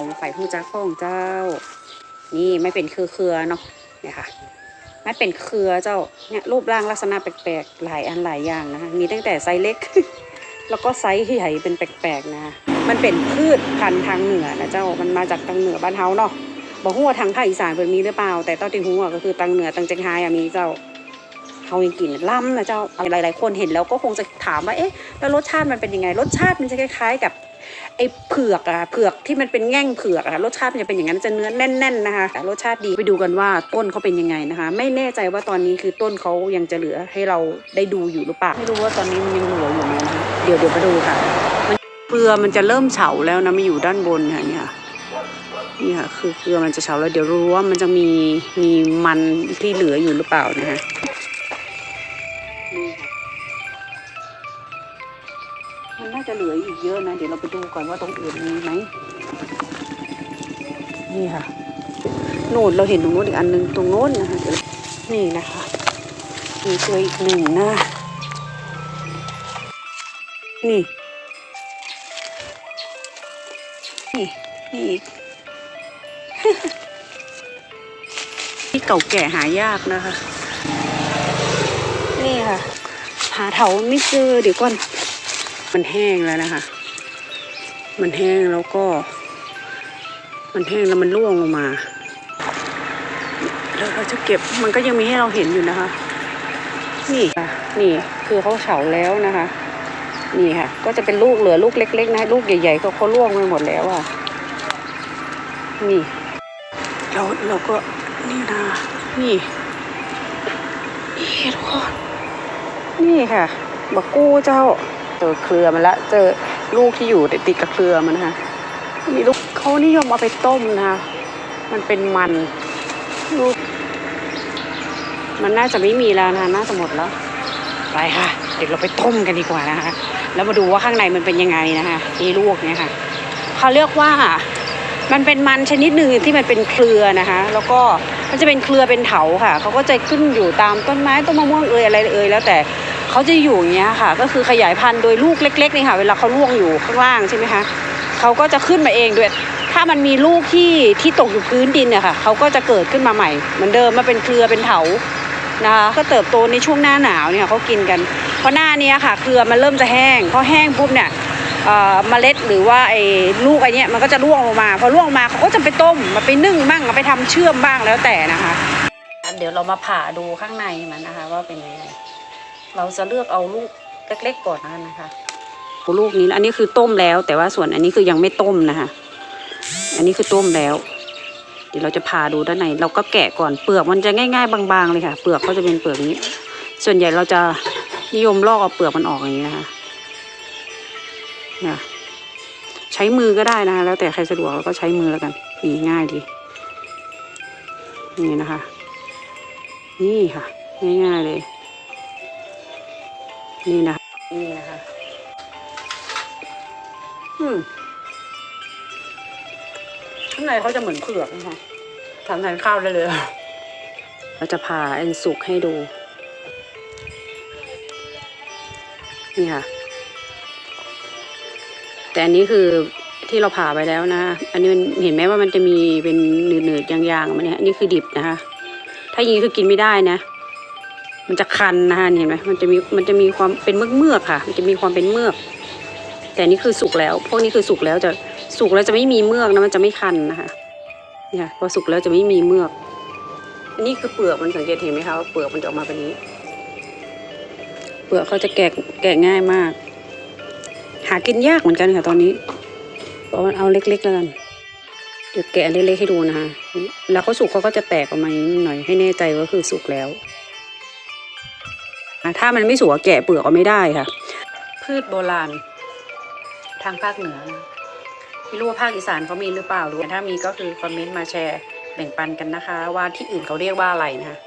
ของฝ่ายผู้จ้าของเจ้า นี่ไม่เป็นเครือเครือเนาะเนี่ยค่ะไม่เป็นเครือเจ้าเนี่ยรูปร่างลักษณะแปลกๆหลายอันหลายอย่างนะคะมีตั้งแต่ไซส์เล็ก แล้วก็ไซส์ใหญ่เป็นแปลกๆนะ มันเป็นพืชพันธุ์ทางเหนือนะเจ้ามันมาจากทางเหนือบ้านเฮาเนาะบอกว่าทางภาคอีสานเพิ่นมีหรือเปล่า แต่เต้าที่หัวก็คือทางเหนือทางเจียงไฮ้มีเจ้าเขายังกินล่ำนะเจ้าหลายๆคนเห็นแล้วก็คงจะถามว่าเอ๊ะแล้วรสชาติมันเป็นยังไงรสชาติมันจะคล้ายๆกับ ไอ้เผือกอะเผือกที่มันเป็นแง่งเผือกอะรสชาติมันจะเป็นอย่างนั้นจะเนื้อแน่นๆนะคะแต่รสชาติดีไปดูกันว่าต้นเขาเป็นยังไงนะคะ ไม่แน่ใจว่าตอนนี้คือต้นเขายังจะเหลือให้เราได้ดูอยู่หรือเปล่าไม่รู้ว่าตอนนี้มันยังเหลืออยู่ไหมนะคะเดี๋ยวเดี๋ยวมาดูค่ะมันเกลือมันจะเริ่มเฉาแล้วนะมาอยู่ด้านบนค่ะเนี่ยนี่ค่ะคือเกลือมันจะเฉาแล้วเดี๋ยวรู้ว่ามันจะมีมีมันที่เหลืออยู่หรือเปล่านะคะ จะเหลืออีกเยอะนะ เดี๋ยวเราไปดูก่อนว่าตรงอื่นมีไหมนี่ค่ะโน่นเราเห็นตรงโน้นอีกอันหนึ่งตรงโน้นนะคะนี่นะคะมีตัวอีกหนึ่งนะนี่นี่นี่อีกที่เก่าแก่หายากนะคะ นี่ค่ะ หาเถาไม่เจอเดี๋ยวก่อน มันแห้งแล้วนะคะ มันแห้งแล้วก็ มันแห้งแล้วมันร่วงลงมาแล้วเราจะเก็บมันก็ยังมีให้เราเห็นอยู่นะคะ นี่ค่ะ นี่คือเขาเฉาแล้วนะคะ นี่ค่ะ ก็จะเป็นลูกเหลือลูกเล็ก ๆ นะลูกใหญ่ๆก็เขาร่วงไปหมดแล้วอะนี่เราเราก็นี่นะนี่นี่ทุกคนนี่ค่ะ บักกู้เจ้า เจอเครือมันละเจอลูกที่อยู่ติดกับเครือมันนะคะมีลูกเขานิยมเอาไปต้มนะคะมันเป็นมันลูกมันน่าจะไม่มีแล้วนะน่าจะหมดแล้ว ไปค่ะ เดี๋ยวเราไปต้มกันดีกว่านะคะ แล้วมาดูว่าข้างในมันเป็นยังไงนะคะนี่ลูกเนี่ยค่ะเขาเรียกว่ามันเป็นมันชนิดหนึ่งที่มันเป็นเครือนะคะ แล้วก็มันจะเป็นเครือเป็นเถาค่ะเขาก็จะขึ้นอยู่ตามต้นไม้ต้นมะม่วงเอยอะไรเอยแล้วแต่ เขาจะอยู่อย่างเงี้ยค่ะ ก็คือขยายพันธุ์โดยลูกเล็กๆนี่ค่ะ เวลาเขาล่วงอยู่ข้างล่างใช่ไหมคะเขาก็จะขึ้นมาเองด้วย ถ้ามันมีลูกที่ที่ตกอยู่พื้นดินเนี่ยค่ะเขาก็จะเกิดขึ้นมาใหม่เหมือนเดิมมาเป็นเครือเป็นเถานะคะก็เติบโตในช่วงหน้าหนาวเนี่ยเขากินกัน เพราะหน้านี้ค่ะเครือมันเริ่มจะแห้งพอแห้งปุ๊บเนี่ยเมล็ดหรือว่าไอ้ลูกไอ้เนี้ยมันก็จะร่วงลงมา พอร่วงมาเขาก็จะไปต้มมาไปนึ่งบ้างเอาไปทำเชื่อมบ้างแล้วแต่นะคะ เดี๋ยวเรามาผ่าดูข้างในมันนะคะ ว่าเป็นยังไง เราจะเลือกเอาลูกเล็กๆก่อนนะคะลูกนี้อันนี้คือต้มแล้ว แต่ว่าส่วนอันนี้คือยังไม่ต้มนะคะ อันนี้คือต้มแล้ว เดี๋ยวเราจะผ่าดูด้านใน เราก็แกะก่อนเปลือกมันจะง่าย ๆ บางๆเลยค่ะ เปลือกก็จะเป็นเปลือกนี้ ส่วนใหญ่เราจะนิยมลอกเอาเปลือกมันออกอย่างนี้นะคะนี่ยใช้มือก็ได้นะคะแล้วแต่ใครสะดวกแล้วก็ใช้มือแล้วกันนี่ง่ายดีนี่นะคะ นี่ค่ะ ง่ายๆเลย นี่นะคะนี่นะคะอืมข้างในเขาจะเหมือนเผือกนะคะทำแทนข้าวได้เลย เราจะผ่าอันสุกให้ดู นี่ค่ะ แต่อันนี้คือที่เราผ่าไปแล้วนะ อันนี้มันเห็นไหมว่ามันจะมีเป็นหนืดๆยางๆมันเนี่ยอันนี้คือดิบนะคะ ถ้าอย่างนี้คือกินไม่ได้นะ มันจะคันนะคะเห็นไหมมันจะมีมันจะมีความเป็นเมือกเมือกๆค่ะ มันจะมีความเป็นเมือก แต่นี่คือสุกแล้ว พวกนี้คือสุกแล้วจะสุกแล้วจะไม่มีเมือกนะมันจะไม่คันนะคะเนี่ยพอสุกแล้วจะไม่มีเมือกนนี้คือเปลือกมันสังเกตเห็นไหมคะว่าเปลือกมันจะออกมาเป็นนี้ เปลือกเขาจะแกะแกะง่ายมาก หากินยากเหมือนกันค่ะตอนนี้เพราะว่าเอาเล็กๆแล้วกันเดี๋ยวแกะเล็กๆให้ดูนะคะแล้วเขาสุกเขาก็จะแตกออกมานิดหน่อยให้แน่ใจว่าคือสุกแล้ว ถ้ามันไม่สวยแกะเปลือกก็ไม่ได้ค่ะ พืชโบราณ ทางภาคเหนือไม่รู้ว่าภาคอีสานเขามีหรือเปล่าหรือถ้ามีก็คือคอมเมนต์มาแชร์แบ่งปันกันนะคะ ว่าที่อื่นเขาเรียกว่าอะไรนะคะ